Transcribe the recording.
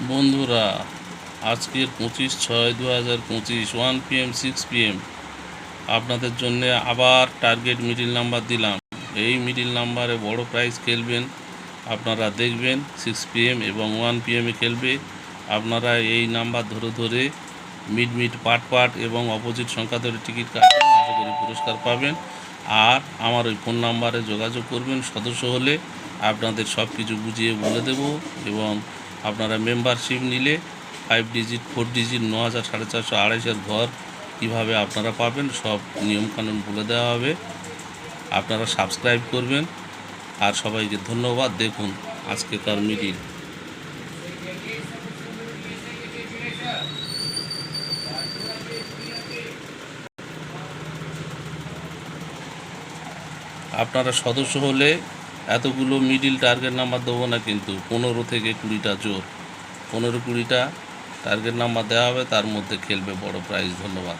বন্ধুরা, আজকের পঁচিশ ছয় দু হাজার পঁচিশ ওয়ান পিএম সিক্স পিএম আপনাদের জন্য আবার টার্গেট মিডিল নাম্বার দিলাম। এই মিডিল নাম্বারে বড় প্রাইজ খেলবেন, আপনারা দেখবেন সিক্স পিএম এবং ওয়ান পিএমে খেলবে। আপনারা এই নাম্বার ধরে ধরে মিড মিড পাট পাট এবং অপোজিট সংখ্যা ধরে টিকিট কাটবেন আশা করি পুরস্কার পাবেন। আর আমার ওই ফোন নাম্বারে যোগাযোগ করবেন, সদস্য হলে আপনাদের সব কিছু বুঝিয়ে বলে দেব এবং আপনারা মেম্বারশিপ নিলে ফাইভ ডিজিট ফোর ডিজিট ন হাজার, সাড়ে চারশো আড়াইশোর ঘর কীভাবে আপনারা পাবেন সব নিয়মকানুন বলে দেওয়া হবে। আপনারা সাবস্ক্রাইব করবেন। আর সবাইকে ধন্যবাদ। দেখুন আজকেকার মিটিং আপনারা সদস্য হলে এতগুলো মিডিল টার্গেট নাম্বার দেবো না কিন্তু। পনেরো থেকে কুড়িটা জোর। পনেরো কুড়িটা টার্গেট নাম্বার দেওয়া হবে, তার মধ্যে খেলবে বড় প্রাইজ ধন্যবাদ।